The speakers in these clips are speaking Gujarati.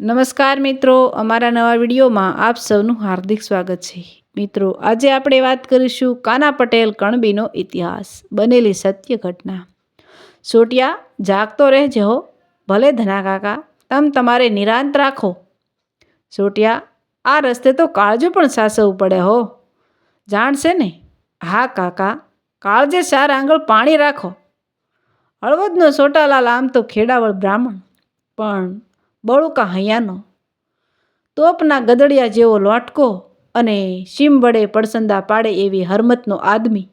નમસ્કાર મિત્રો, અમારા નવા વિડીયોમાં આપ સૌનું હાર્દિક સ્વાગત છે. મિત્રો, આજે આપણે વાત કરીશું કાના પટેલ કણબીનો ઇતિહાસ, બનેલી સત્ય ઘટના. સોટિયા જાગતો રહેજે ભલે ધના કાકા, તમ તમારે નિરાંત રાખો. સોટિયા, આ રસ્તે તો કાળજો પણ સાસવવું પડે હો. જાણશે ને? હા કાકા, કાળજે ચાર આંગળ પાણી રાખો. હળવદનો સોટાલાલ આમ તો ખેડાવળ બ્રાહ્મણ. પણ બળુકા હૈયાનો. તોપના ગદડિયા જેવો લોટકો અને શીમ વડે પડસંદા પાડે એવી હરમતનો આદમી.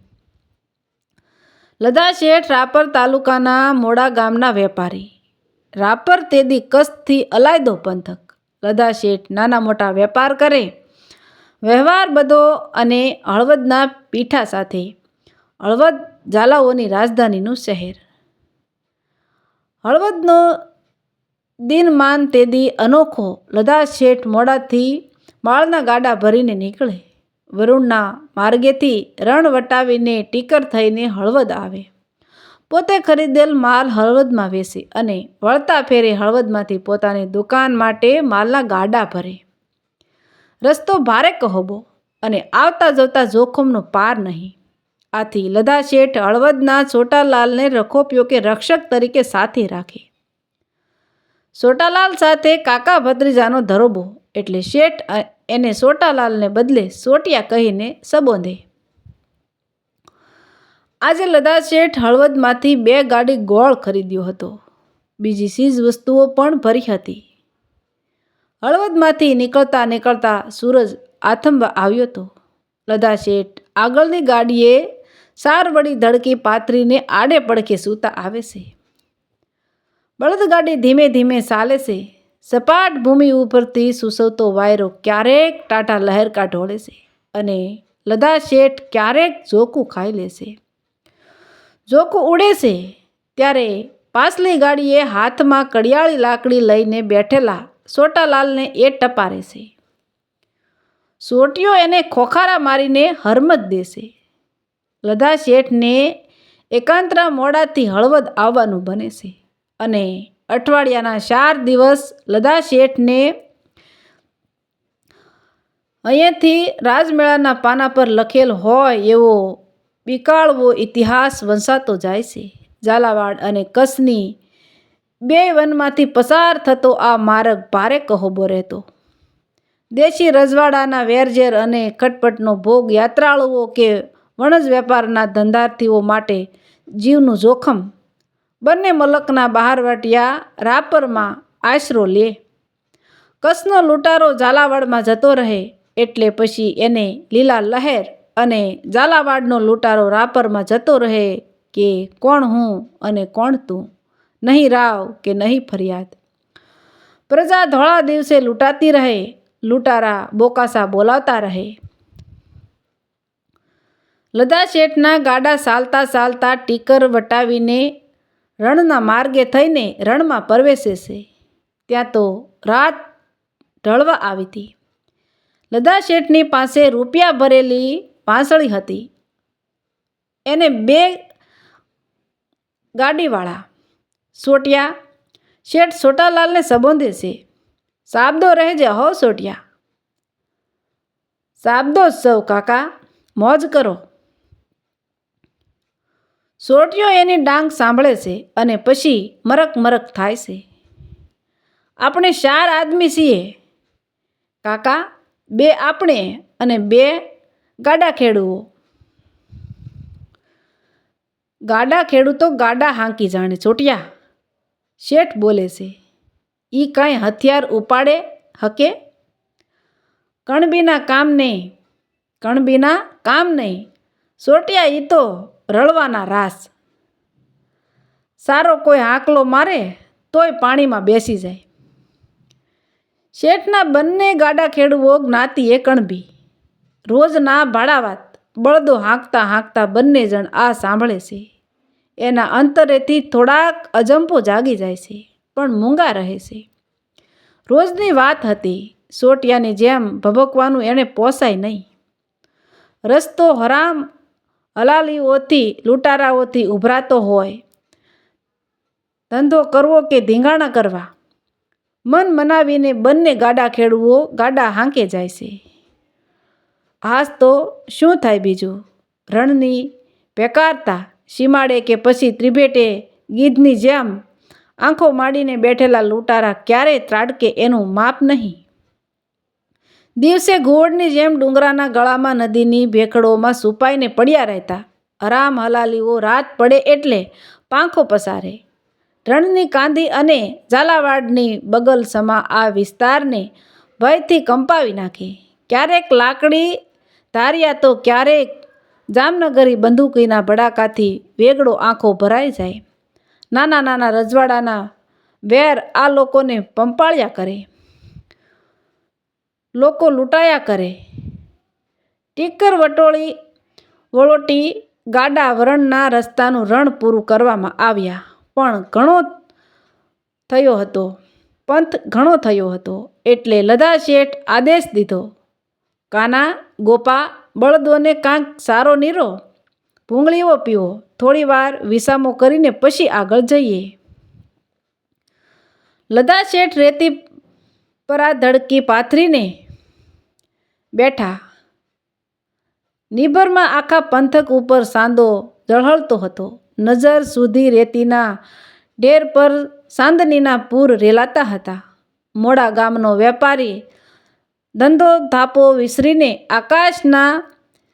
લદા શેઠ રાપર તાલુકાના મોડા ગામના વેપારી. રાપર તેદી કચ્છથી અલાયદો પંથક. લદા શેઠ નાના મોટા વેપાર કરે. વ્યવહાર બધો અને હળવદના પીઠા સાથે. હળવદ ઝાલાઓની રાજધાનીનું શહેર. હળવદનો દિનમાન તેદી અનોખો લદા શેઠ મોડાથી માળના ગાડા ભરીને નીકળે. વરુણના માર્ગેથી રણ વટાવીને ટીકર થઈને હળવદ આવે. પોતે ખરીદેલ માલ હળવદમાં વેચે અને વળતા ફેરે હળવદમાંથી પોતાની દુકાન માટે માલના ગાડા ભરે. રસ્તો ભારે કહોબો અને આવતા જતા જોખમનો પાર નહીં. આથી લદા શેઠ હળવદના છોટાલાલને રખોપ્યો કે રક્ષક તરીકે સાથે રાખે. સોટાલાલ સાથે કાકા ભત્રીજાનો ધરોબો એટલે શેઠ એને સોટાલાલને બદલે સોટિયા કહીને સંબોધે. આજે લદા શેઠ હળવદમાંથી બે ગાડી ગોળ ખરીદ્યો હતો. બીજી ચીજ વસ્તુઓ પણ ભરી હતી. હળવદમાંથી નીકળતા નીકળતા સૂરજ આથંબા આવ્યો હતો. લદા શેઠ આગળની ગાડીએ સારવડી ધડકી પાથરીને આડે પડખે સૂતા આવે છે. બળદગાડી ધીમે ધીમે ચાલે છે. સપાટ ભૂમિ ઉપરથી સુસવતો વાયરો ક્યારેક ટાટા લહેરકા ઢોળે છે અને લદા શેઠ ક્યારેક ઝોકું ખાઈ લેશે ઝોકું ઉડે છે ત્યારે પાછલી ગાડીએ હાથમાં કડિયાળી લાકડી લઈને બેઠેલા સોટાલાલને એ ટપારે છે. સોટીઓ એને ખોખારા મારીને હરમત દેશે લદા શેઠને એકાંતરા મોડાથી હળવદ આવવાનું બને છે. અને અઠવાડિયાના ચાર દિવસ લદા શેઠને અહીંયાથી રાજમેળાના પાના પર લખેલ હોય એવો બિકાળવો ઇતિહાસ વંશાતો જાય છે. ઝાલાવાડ અને કચ્છની બે વનમાંથી પસાર થતો આ માર્ગ ભારે કહોબો રહેતો. દેશી રજવાડાના વેરઝેર અને ખટપટનો ભોગ યાત્રાળુઓ કે વણજ વેપારના ધંધાર્થીઓ માટે જીવનું જોખમ બંને મલકના બહારવટિયા રાપરમાં આશરો લે. કચ્છનો લૂંટારો ઝાલાવાડમાં જતો રહે એટલે પછી એને લીલા લહેર અને ઝાલાવાડનો લૂંટારો રાપરમાં જતો રહે કે કોણ હું અને કોણ તું? નહીં રાવ કે નહીં ફરિયાદ? પ્રજા ધોળા દિવસે લૂંટાતી રહે, લૂંટારા બોકાસા બોલાવતા રહે. લદા શેઠના ગાડા ચાલતા ચાલતા ટીકર વટાવીને રણના માર્ગે થઈને રણમાં પ્રવેશે છે. ત્યાં તો રાત ઢળવા આવી હતી. લદા શેઠની પાસે રૂપિયા ભરેલી પાંસળી હતી. એને બે ગાડીવાળા, સોટિયા, શેઠ સોટાલાલને સંબોધે છે. સાબદો રહેજે હો સોટિયા. સાબદો સૌ કાકા, મોજ કરો. સોટિયો એની ડાંગ સાંભળે છે અને પછી મરક મરક થાય છે. આપણે ચાર આદમી છીએ. કાકા, બે આપણે અને બે ગાડા ખેડૂઓ. ગાડા ખેડૂતો ગાડા હાંકી જાણે, ચોટિયા. શેઠ બોલે છે એ કાંઈ હથિયાર ઉપાડે હકે? કણબીના કામ નહીં, કણબીના કામ નહીં. સોટિયા એ તો રળવાના રાસ. સારો કોઈ હાંકલો મારે તોય પાણીમાં બેસી જાય. શેઠના બંને ગાડા ખેડૂઓ જ્ઞાતિ એ કણભી. રોજના ભાડાવાત, બળદો હાંકતા હાંકતા બંને જણ આ સાંભળે છે. એના અંતરેથી થોડાક અજંપો જાગી જાય છે, પણ મૂંગા રહે છે. રોજની વાત હતી, સોટિયાની જેમ ભભકવાનું એણે પોસાય નહીં. રસ્તો હરામ હલાલીઓથી લૂંટારાઓથી ઉભરાતો હોય. ધંધો કરવો કે ધીંગાણા કરવા? મન મનાવીને બંને ગાડા ખેડવો ગાડા હાંકે જાય છે. હાસ તો શું થાય બીજું? રણની પેકારતા સીમાડે કે પછી ત્રિભેટે ગીધની જેમ આંખો માંડીને બેઠેલા લૂંટારા ક્યારે ત્રાડકે એનું માપ નહીં. દિવસે ઘોડની જેમ ડુંગરાના ગળામાં નદીની ભેખડોમાં સુપાઈને પડ્યા રહેતા. આરામ હલાલીઓ રાત પડે એટલે પાંખો પસારે. રણની કાંધી અને ઝાલાવાડની બગલ સમા આ વિસ્તારને ભયથી કંપાવી નાખે. ક્યારેક લાકડી ધાર્યા તો ક્યારેક જામનગરી બંદૂકીના ભડાકાથી વેગડો આંખો ભરાઈ જાય. નાના નાના રજવાડાના વેર આ લોકોને પંપાળ્યા કરે. લોકો લૂંટાયા કરે. ટીકર વટોળી વળોટી ગાડા વરણના રસ્તાનું રણ પૂરું કરવામાં આવ્યા. પણ ઘણો થયો હતો. પંથ ઘણો થયો હતો એટલે લધા શેઠ આદેશ દીધો. કાના, ગોપા, બળદોને કાંક સારો નીરો, ભૂંગળીઓ પીવો, થોડી વાર વિસામો કરીને પછી આગળ જઈએ. લધા શેઠ રેતી પરા ધડકી પાથરીને બેઠા. નિભરમાં આખા પંથક ઉપર સાંદો ઝળહળતો હતો. નજર સુધી રેતીના ઢેર પર સાંદનીના પૂર રેલાતા હતા. મોડા ગામનો વેપારી ધંધો ધાપો વિસરીને આકાશના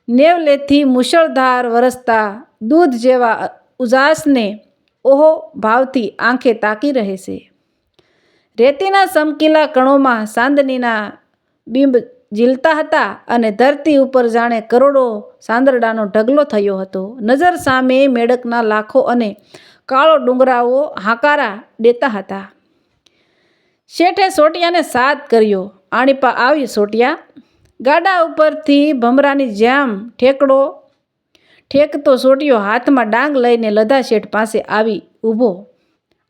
નેવલેથી મુશળધાર વરસતા દૂધ જેવા ઉજાસને ઓહો ભાવથી આંખે તાકી રહે છે. રેતીના સમકીલા કણોમાં સાંદનીના બિંબ ઝીલતા હતા અને ધરતી ઉપર જાણે કરોડો સાંદરડાનો ઢગલો થયો હતો. નજર સામે મેડકના લાખો અને કાળો ડુંગરાઓ હાકારા દેતા હતા. શેઠે સોટિયાને સાથ કર્યો. આણીપા આવી, સોટિયા! ગાડા ઉપરથી ભમરાની જેમ ઠેકડો ઠેકતો સોટિયો હાથમાં ડાંગ લઈને લધા શેઠ પાસે આવી ઊભો.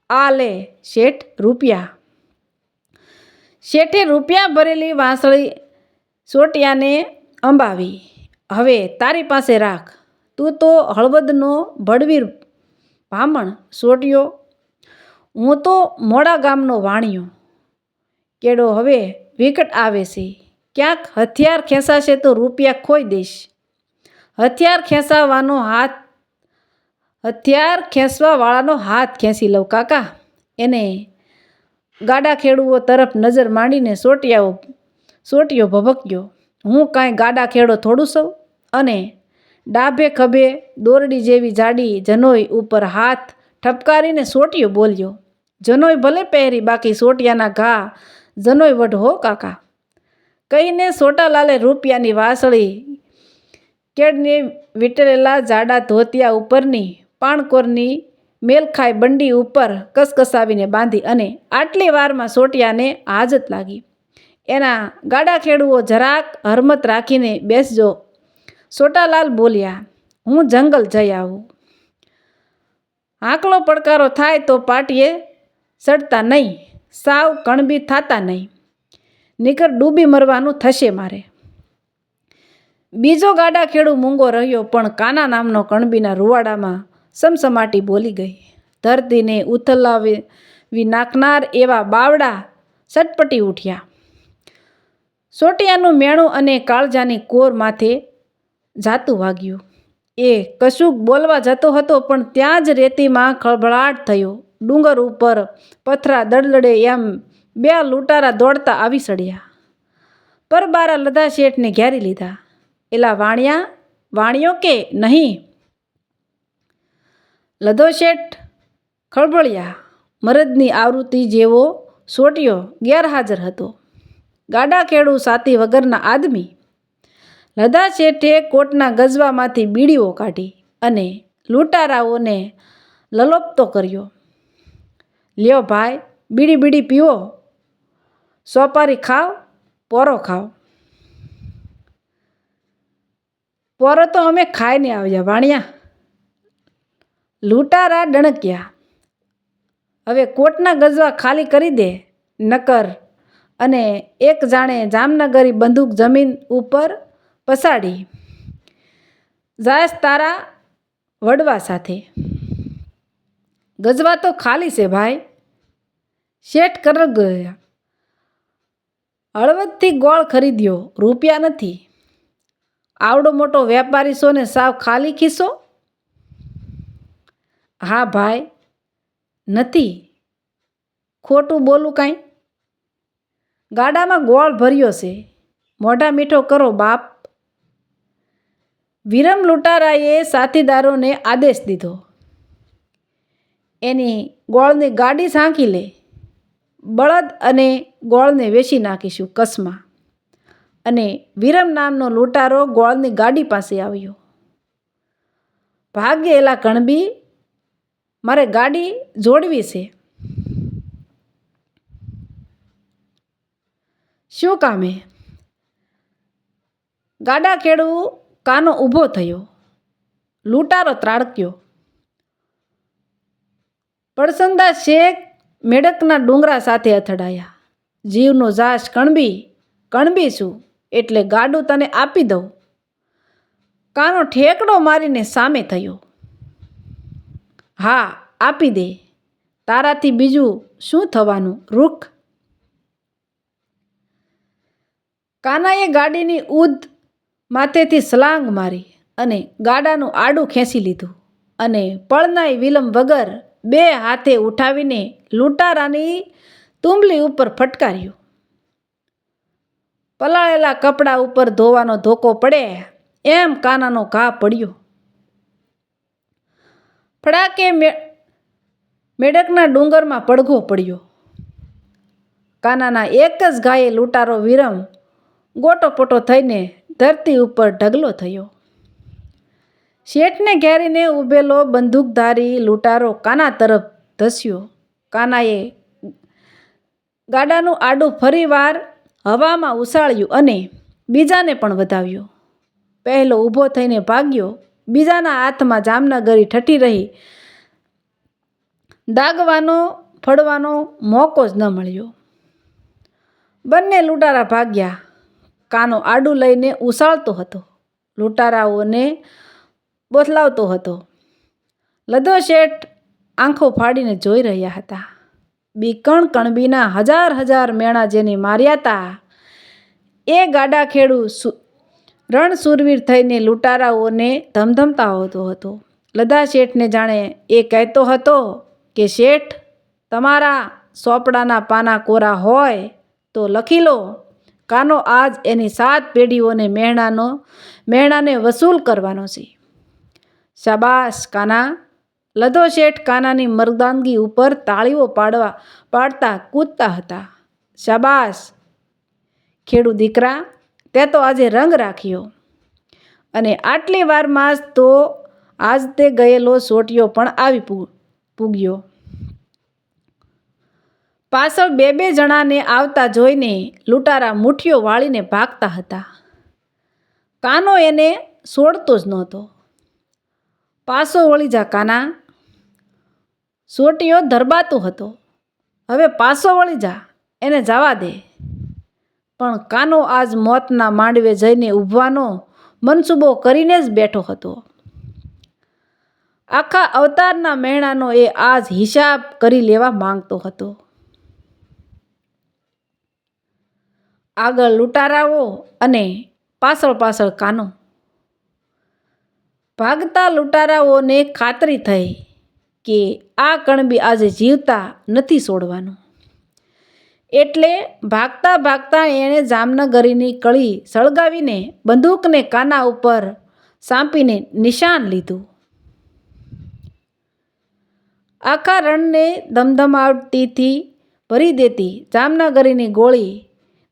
આ લે શેઠ રૂપિયા. શેઠે રૂપિયા ભરેલી વાંસળી સોટિયાને અંબાવી. હવે તારી પાસે રાખ. તું તો હળવદનો ભડવીર ભામણ સોટિયો. હું તો મોડા ગામનો વાણિયો. કેડો હવે વિકટ આવે છે. ક્યાંક હથિયાર ખેંચાશે તો રૂપિયા ખોઈ દઈશ. હથિયાર ખેંચાવાનો હાથ, હથિયાર ખેંચવાવાળાનો હાથ ખેંચી લઉં કાકા. એને ગાડા ખેડૂઓ તરફ નજર માંડીને સોટિયાઓ, સોટિયો ભભક્યો, હું કાંઈ ગાડા ખેડો થોડું સૌ? અને ડાભે ખભે દોરડી જેવી જાડી જનોઈ ઉપર હાથ ઠપકારીને સોટિયો બોલ્યો, જનોઈ ભલે પહેરી બાકી સોટિયાના ઘા, જનોઈ વઢ હો કાકા. કહીને સોટાલાલે રૂપિયાની વાસળી કેડને વીંટળેલા જાડા ધોતિયા ઉપરની પાણકોરની મેલખાઈ બંડી ઉપર કસકસાવીને બાંધી અને આટલી વારમાં સોટિયાને હાજત લાગી. એના ગાડા ખેડુઓ જરાક હરમત રાખીને બેસજો. સોટાલાલ બોલ્યા, હું જંગલ જઈ આવું. આંકલો પડકારો થાય તો પાટીએ સડતા નહીં, સાવ કણબી થાતા નહીં. નીકર ડૂબી મરવાનું થશે મારે. બીજો ગાડા ખેડૂ મૂંગો રહ્યો પણ કાના નામનો કણબીના રૂવાડામાં સમસમાટી બોલી ગઈ. ધરતીને ઉથલાવી નાખનાર એવા બાવડા સટપટી ઉઠ્યા. સોટિયાનું મેણું અને કાળજાની કોર માથે જાતું વાગ્યું. એ કશુંક બોલવા જતો હતો, પણ ત્યાં જ રેતીમાં ખળભળાટ થયો. ડુંગર ઉપર પથરા દળદળે એમ બે લૂંટારા દોડતા આવી સડ્યા. પરબારા લધા શેઠને ઘેરી લીધા. એલા વાણિયા, વાણિયો કે નહીં? લધો શેઠ ખળભળ્યા મરદની આવૃત્તિ જેવો સોટિયો ગેરહાજર હતો. ગાડા ખેડૂ સાથી વગરના આદમી લધા શેઠે કોટના ગજવામાંથી બીડીઓ કાઢી અને લૂંટારાઓને લલોપતો કર્યો. લ્યો ભાઈ, બીડી બીડી પીવો. સોપારી ખાઓ પોરો ખાઓ પોરો તો અમે ખાઈને આવ્યા, વાણિયા. લૂંટારા ડણક્યા. હવે કોટના ગજવા ખાલી કરી દે નકર અને એક જાણે જામનગરી બંદૂક જમીન ઉપર પસાડી. જાયસ તારા વડવા સાથે. ગજવા તો ખાલી છે ભાઈ. શેઠ કર ગયા. હળવદથી ગોળ ખરીદ્યો. રૂપિયા નથી. આવડો મોટો વેપારી સોને સાવ ખાલી ખિસ્સો હા ભાઈ, નથી. ખોટું બોલું કાંઈ? ગાડામાં ગોળ ભર્યો છે. મોઢા મીઠો કરો બાપ. વિરમ લૂંટારાએ સાથીદારોને આદેશ દીધો. એની ગોળની ગાડી સાંકી લે. બળદ અને ગોળને વેચી નાખીશું કસમાં. અને વિરમ નામનો લૂંટારો ગોળની ગાડી પાસે આવ્યો. ભાગ્ય એલા કણબી મારે ગાડી જોડવી છે. શું કામે ગાડા ખેડૂ કાનો ઊભો થયો. લૂંટારો ત્રાડક્યો. પડસંદા શેખ મેડકના ડુંગરા સાથે અથડાયા. જીવનો જાશ કણબી કણબી છું, એટલે ગાડું તને આપી દઉં. કાનો ઠેકડો મારીને સામે થયો. હા, આપી દે. તારાથી બીજું શું થવાનું? રૂખ. કાનાએ ગાડીની ઉદ માથેથી સલાંગ મારી અને ગાડાનું આડું ખેંચી લીધું અને પળનાય વિલંબ વગર બે હાથે ઉઠાવીને લૂંટારાની તુંબલી ઉપર ફટકાર્યું. પલાળેલા કપડાં ઉપર ધોવાનો ધોકો પડે એમ કાનાનો ઘા પડ્યો. ફડાકે મે મેડકના ડુંગરમાં પડઘો પડ્યો. કાનાના એક જ ગાયે લૂંટારો વિરમ ગોટો પોટો થઈને ધરતી ઉપર ઢગલો થયો. શેઠને ઘેરીને ઊભેલો બંદૂકધારી લૂંટારો કાના તરફ ધસ્યો. કાનાએ ગાડાનું આડું ફરીવાર હવામાં ઉછાળ્યું અને બીજાને પણ વધાવ્યો. પહેલો ઊભો થઈને ભાગ્યો બીજાના હાથમાં જામનગરી ઠઠી રહી. દાગવાનો, ફળવાનો મોકો જ ન મળ્યો. બંને લૂંટારા ભાગ્યા. કાનો આડું લઈને ઉછાળતો હતો. લૂંટારાઓને બોથલાવતો હતો. લધો શેઠ આંખો ફાડીને જોઈ રહ્યા હતા. બીકણ કણબીના હજાર હજાર મેણા જેને માર્યા હતા એ ગાડા ખેડૂ રણસુરવીર થઈને લૂંટારાઓને ધમધમતા હોતો હતો. લધા શેઠને જાણે એ કહેતો હતો કે, શેઠ, તમારા સોપડાના પાના કોરા હોય તો લખી લો. કાનો આજ એની સાત પેઢીઓને મહેણાનો મહેણાને વસૂલ કરવાનો છે. શાબાશ, કાના. લધો શેઠ કાનાની મર્દાનગી ઉપર તાળીઓ પાડવા, પાડતા કૂદતા હતા. શાબાશ. ખેડૂ દીકરા તે તો આજે રંગ રાખ્યો. અને આટલી વારમાં જ તો આજ તે ગયેલો સોટિયો પણ આવી પૂગ્યો. પાછળ બે બે જણાને આવતા જોઈને લૂંટારા મુઠ્ઠીઓ વાળીને ભાગતા હતા. કાનો એને છોડતો જ નહોતો. પાસો વળી જા કાના. સોટીઓ ધરબાતો હતો. હવે પાસો વળી જા, એને જવા દે. પણ કાનો આજ મોતના માંડવે જઈને ઊભવાનો મનસૂબો કરીને જ બેઠો હતો. આખા અવતારના મહેણાનો એ આજ હિસાબ કરી લેવા માંગતો હતો. આગળ લૂંટારાઓ અને પાછળ પાછળ કાનો. ભાગતા લૂંટારાઓને ખાતરી થઈ કે આ કણબી આજે જીવતા નથી છોડવાનું. એટલે ભાગતા ભાગતા એણે જામનગરીની કળી સળગાવીને બંદૂકને કાના ઉપર સાંપીને નિશાન લીધું. આખા રણને ધમધમાવતીથી ભરી દેતી જામનગરીની ગોળી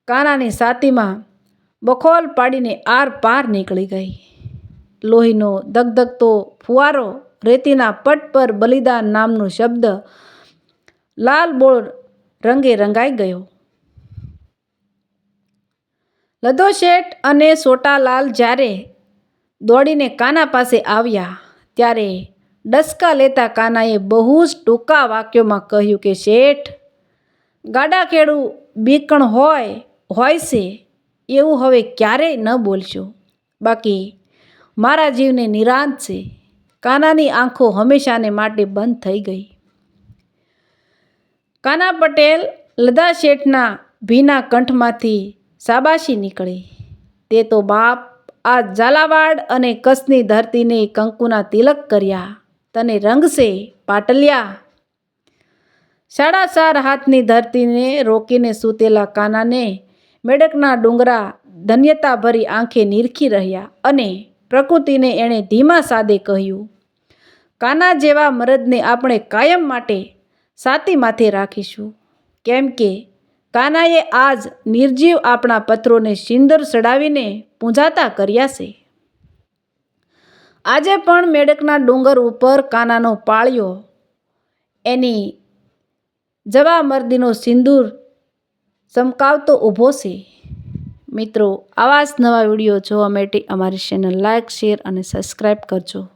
કાનાની છાતીમાં બખોલ પાડીને આર પાર નીકળી ગઈ. લોહીનો દગદગતો ફુવારો રેતીના પટ પર બલિદાન નામનો શબ્દ લાલ બોળ રંગે રંગાઈ ગયો. લધો શેઠ અને સોટાલાલ જ્યારે દોડીને કાના પાસે આવ્યા, ત્યારે ડસકા લેતા કાનાએ બહુ જ ટૂંકા વાક્યોમાં કહ્યું કે, શેઠ, ગાડા ખેડું બીકણ હોય હોય છે, એવું હવે ક્યારેય ન બોલશો. બાકી મારા જીવને નિરાંત છે. કાનાની આંખો હંમેશાને માટે બંધ થઈ ગઈ. કાના પટેલ લદા શેઠના ભીના કંઠમાંથી શાબાશી નીકળી. તે તો બાપ આ ઝાલાવાડ અને કચ્છની ધરતીને કંકુના તિલક કર્યા. તને રંગશે પાટલિયા. સાડા ચાર હાથની ધરતીને રોકીને સૂતેલા કાનાને મેડકના ડુંગરા ધન્યતાભરી આંખે નીરખી રહ્યા અને પ્રકૃતિને એણે ધીમા સાદે કહ્યું, કાના જેવા મરદને આપણે કાયમ માટે સાતી માથે રાખીશું. કેમ કે કાનાએ આજ નિર્જીવ આપણા પત્રોને સિંદર ચડાવીને પૂંજાતા કર્યા છે. આજે પણ મેડકના ડુંગર ઉપર કાનાનો પાળ્યો. એની જવા મર્દીનો સિંદૂર ચમકાવતો ઊભો છે. મિત્રો, આવા જ નવા વીડિયો જોવા માટે અમારી ચેનલ લાઇક શેર અને સબસ્ક્રાઈબ કરજો.